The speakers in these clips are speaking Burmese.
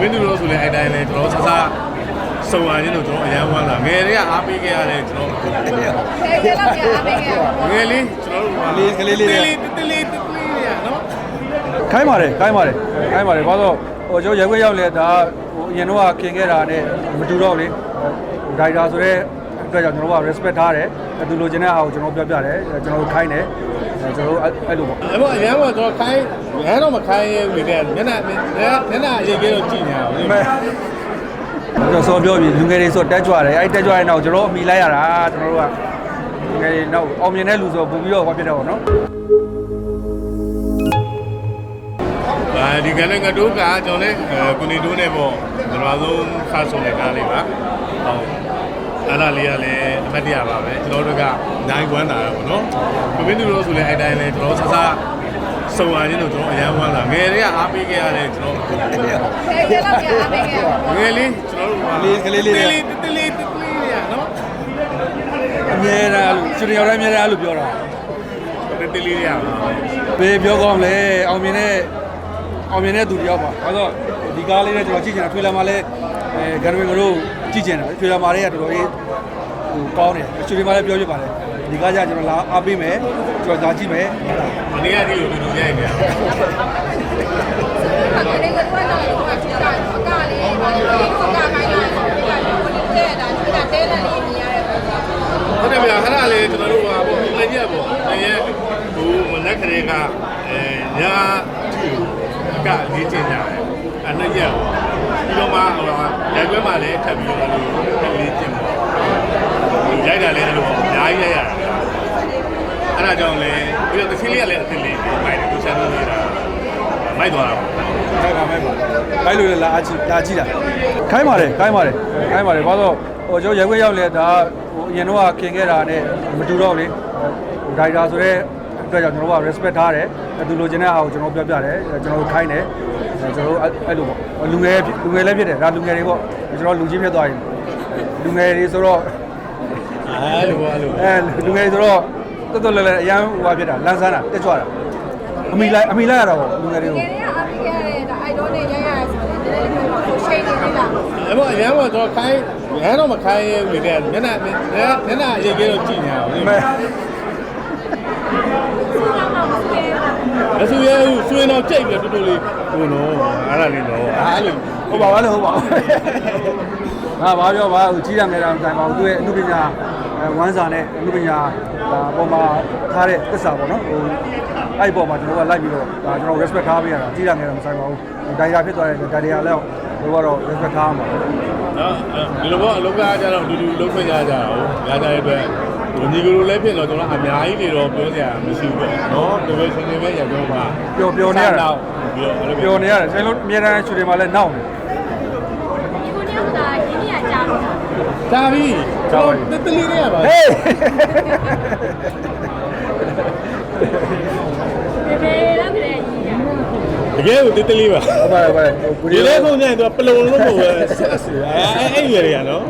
မင်းတို့လို့ဆိုလဲအဲ့တိုင်းလဲကျွန်တော်ဆဆစုံရခြင်းတို့ကျွန်တော်အရန်ဝမ်းလာငယ်တွေကအားပေးခဲ့ရတယ်ကျွန်တော်ခဲခဲလောက်ပြအားပေးခဲ့ပါငယ်လေးကျွန်တော်တို့ကလေးလေးလေးလေးတလေးတလေးရနော်ခိုင်းပါတယ်ခိုင်းပါတယ်ခိုင်းပါတယ်ဘာလို့ဟိုကျွန်တော်ရက်ွက်ရောက်လဲဒါဟိုအရင်တော့ခင်ခဲ့တာနဲ့မတူတော့လေဒိုင်တာဆိုတော့အတွက်ကြောင့်ကျွန်တော်က respect ထားတယ်သူလိုချင်တဲ့အားကိုကျွန်တော်ပြောပြတယ်ကျွန်တော်ခိုင်းတယ် ကျွန်တော်အဲ့လိုပေါ့အဲ့တော့အရန်ကတော့ခိုင်းရန်တော့မခိုင်းရဘူးလေတဲ့မျက်နှာမျက်နှာအရေးကြီးတော့ကြည့်နေတာလေကျွန်တော်စောပြောပြီလူငယ်တွေဆိုတက်ကြွတယ်အဲ့တက်ကြွတဲ့နောက်ကျွန်တော်အမိလိုက်ရတာကျွန်တော်တို့ကလူငယ်တွေနောက်အောင်မြင်တဲ့လူဆိုပုံပြီးတော့ဟောပြတယ်ပေါ့နော်အဲဒီကနေ့ငါတို့ကကျွန်တော်လည်းကုနေတိုးနဲ့ပေါ့ကျွန်တော်ဆုံးဖတ်ဆုံးတဲ့ကားလေးပါဟုတ် အဲ့ဒါလေးကလည်းအမှတ်တရပါပဲကျွန်တော်တို့ကနိုင်ဝမ်းတာတော့ဗောနော်မင်းတို့လို့ဆိုလဲအဲ့တိုင်းလဲကျွန်တော်ဆဆစုံရခြင်းတို့ကျွန်တော်အရန်ဝမ်းလာငယ်တွေကအားပေးခဲ့ရတယ်ကျွန်တော်ခဲခဲလောက်ပြအားပေးခဲ့ပါငယ်လေးကျွန်တော်တို့ကတလေးတလေးတလေးရနော်အမြဲတမ်းအဲ့လိုရှင်ရော်တိုင်းအမြဲတမ်းအဲ့လိုပြောတာတလေးရပါဘေးပြောကောင်းလဲအောင်မြင်တဲ့အောင်မြင်တဲ့သူတယောက်ပါဘာလို့ဒီကားလေးနဲ့ကျွန်တော်ကြည့်ချင်တာထွေလာမှာလဲအဲဂန်ဝင်ကတို့ ကြည့်ချင်တာထွေလာမှာတွေကတော်တော်လေးဟိုကောင်းတယ်ချွေလာမှာလည်းပြောပြပါတယ်ဒီကားကြကျွန်တော်လာအားပေးမယ်ကျွန်တော်ဒါကြည့်မယ်မနေ့ကဒီလိုတူတူရိုက်နေတာခါကနေကတော့တော့တော့ချစ်တာအကလေးဘာလို့လဲအကခိုင်းလာတယ်ဒီကလေးတဲ့တာဒီကတဲတယ်လေးမြင်ရတယ်ပေါ့ဟုတ်တယ်ဗျာခဏလေးကျွန်တော်တို့ကပေါ့လည်းကြည့်ပေါ့တရက်ဟိုမနက်ကလေးကအဲညာအကလေးကျင်ကြတယ်အနှစ်ရက်ပြီး တော့မှဟိုရက်ွဲမှာလည်းထပ်ပြီးတော့လေးကျင်ပေါ့ရိုက်တာလည်းအဲ့လိုအများကြီးရိုက်ရတယ်အဲ့ဒါကြောင့်လည်းပြီးတော့တစ်ချင်းလေးကလည်းအစ်စ်လေးမိုက်တယ်သူချက်လို့နေတာမိုက်သွားတာပေါ့ခိုင်းပါမယ်ခိုင်းလို့လည်းလာအကြည့်လာကြည့်တာခိုင်းပါတယ်ခိုင်းပါတယ်ခိုင်းပါတယ်ဘာလို့ဟိုကျွန်တော်ရက်ွက်ရောက်လဲဒါဟိုအရင်တော့ခင်ခဲ့တာနဲ့မတူတော့လေဒိုင်တာဆိုတော့အတွက်ကြောင့်ကျွန်တော်က respect ထားတယ်သူလိုချင်တဲ့အားကိုကျွန်တော်ပြောပြတယ်ကျွန်တော်ခိုင်းတယ် ကျွန်တော်အဲ့လိုပေါ့လူငယ်လူငယ်လည်းဖြစ်တယ်ဒါလူငယ်တွေပေါ့ကျွန်တော်လူကြီးဖြစ်သွားရင်လူငယ်တွေဆိုတော့အဲ့လိုပေါ့အဲ့လိုအဲလူငယ်တွေဆိုတော့တော်တော်လည်းလည်းအရန်ဟိုဖြစ်တာလန်းဆန်းတာတက်ကြွတာအမိလိုက်အမိလိုက်ရတာပေါ့လူငယ်တွေကိုငယ်တွေကအားပေးခဲ့ရတယ်ဒါအိုက်ဒိုနဲ့ရရဆိုတော့ဒီလေးမျိုးကိုရှိန်နေသေးလားအဲ့တော့အရန်ကတော့ခိုင်းရန်တော့မခိုင်းရဘူးလေတဲ့မျက်နှာမျက်နှာအရေးကြီးတော့ကြည့်နေတာလေ မဆူရဲဘူးဆွေးတော့ကြိတ်ပြီးတူတူလေးဟိုနော်အဲ့ဒါလေးတော့အားလို့ဟုတ်ပါပါလေဟုတ်ပါဘူးငါဘာပြောပါဟိုကြီးရငယ်တာတိုင်ပါဘူးသူရဲ့အမှုပညာအဲဝမ်းစာနဲ့အမှုပညာဒါပေါ်မှာထားတဲ့သစ္စာပေါ့နော်ဟိုအဲ့ဒီပေါ်မှာကျွန်တော်ကလိုက်ပြီးတော့ဒါကျွန်တော် respect ထားပေးရတာကြီးရငယ်တာမဆိုင်ပါဘူးဒိုင်ယာဖြစ်သွားတဲ့ဒိုင်ယာလည်းဘိုးကတော့ respect ထားမှာနော်ဒီလိုပေါ့အလုပ်ကကြတော့တူတူလုပ်ခွင့်ရကြတာဟုတ်ရကြတဲ့အတွက် ဟိုညီကလေးလည်းဖြစ်တော့ကျွန်တော်အများကြီးနေတော့ပြောစရာမရှိဘူးပေါ့နော်တကယ်ရှင်ရှင်ပဲရပြောပါပျော်ပျော်နေရတာတော့ပြီးတော့အဲ့လိုပျော်နေရတယ်ဆယ်လုံးအများတန်းချူတွေမှာလည်းနောက်နေဒီကိုညကရင်းရကြတော့ဒါပြီကျွန်တော်တလေးလေးရပါဟေးဘယ်ဘယ်လားဘယ်ကြီးရတကယ်ကိုတလေးပါဟုတ်ပါဟုတ်ပါဘူဒီဒီလေလေးခုန်နေတော့ပလုံလို့ပေါ့ဆက်ဆူအဲ့အဲ့ရွယ်တွေကနော်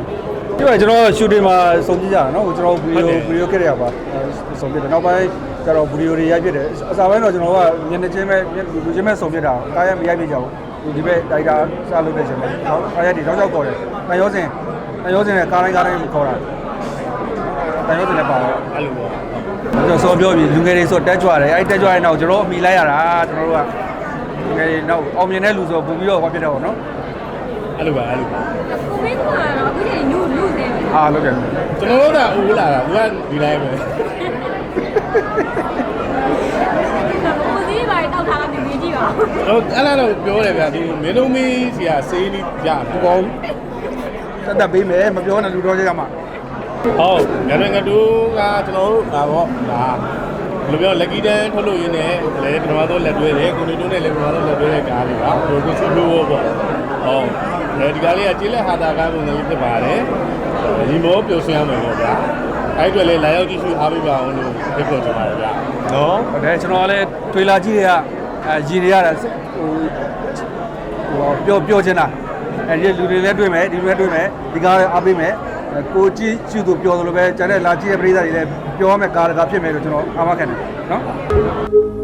ဒီကကျွန်တော်ရှူတင်မှာစုံကြည့်ကြတာနော်ကျွန်တော်ဗီဒီယိုဗီဒီယိုခဲ့ရပါစုံပြတယ်နောက်ပိုင်းကျတော့ဗီဒီယိုတွေရိုက်ပြတယ်အစားပိုင်းတော့ကျွန်တော်ကမျက်နှာချင်းပဲလူချင်းပဲစုံပြတာကားရမရိုက်ပြကြဘူးဒီဘက်ဒိုက်တာစလုပ်တဲ့ချိန်မှာကားရဒီတော့ကြောက်ခေါ်တယ်တန်ရောစင်တန်ရောစင်နဲ့ကားတိုင်းကားတိုင်းခေါ်တာတန်ရောစင်လည်းပါတော့အဲ့လိုပေါ့ကျွန်တော်စောပြောပြီလူငယ်တွေဆိုတက်ကြွတယ်အဲ့တက်ကြွတဲ့နောက်ကျွန်တော်အမိလိုက်ရတာကျွန်တော်တို့ကလူငယ်တွေနောက်အောင်မြင်တဲ့လူဆိုပုံပြီးတော့ဟောပြတယ်ပေါ့နော်အဲ့လိုပါအဲ့လိုပါကိုမင်းကတော့အခုချိန်နုနုနေတယ် အားလုပ်တယ်ကျွန်တော်တို့ကဦးလာတာသူကဒီတိုင်းပဲကိုစည်းပါတောက်ထားတာမြင်ကြည့်ပါဟိုအဲ့ဒါတော့ပြောတယ်ဗျာဒီမင်းတို့မင်းစီကစေးလေးပြပူပေါင်းတက်တက်ပေးမယ်မပြောနဲ့လူတော်ကြရမှာဟုတ်ငါတို့ငါတို့ကကျွန်တော်တို့ဒါပေါ့ဒါဘယ်လိုပြောလက်ကီတန်းထုတ်လို့ရင်းနဲ့လည်းပထမဆုံးလက်တွဲတယ်ကိုနေတိုးနဲ့လည်းပထမဆုံးလက်တွဲတဲ့ကားလေးပါဟိုကိုစုလို့ပေါ့ဟုတ်အဲဒီကားလေးကကျေးလက်ဟာတာကားပုံစံလေးဖြစ်ပါတယ် ဒီမောပျော်ရွှင်ရမယ်ပေါ့ဗျာအဲ့အတွက်လည်းလာရောက်ကြည့်ရှုအားပေးပါအောင်လို့ဖိတ်ခေါ်ချင်ပါတယ်ဗျာနော်ဟုတ်တယ်ကျွန်တော်ကလည်းထွေလာကြီးတွေကအဲရည်တွေရတာဟိုဟိုပြောပြောချင်တာအဲဒီလူတွေလည်းတွေ့မယ်ဒီလူလည်းတွေ့မယ်ဒီကားလည်းအားပေးမယ်ကိုကြည့်ရှုသူပြောသလိုပဲကျန်တဲ့လာကြည့်တဲ့ပရိသတ်တွေလည်းပြောရမယ်ကားတကားဖြစ်မယ်လို့ကျွန်တော်အားမခံတယ်နော်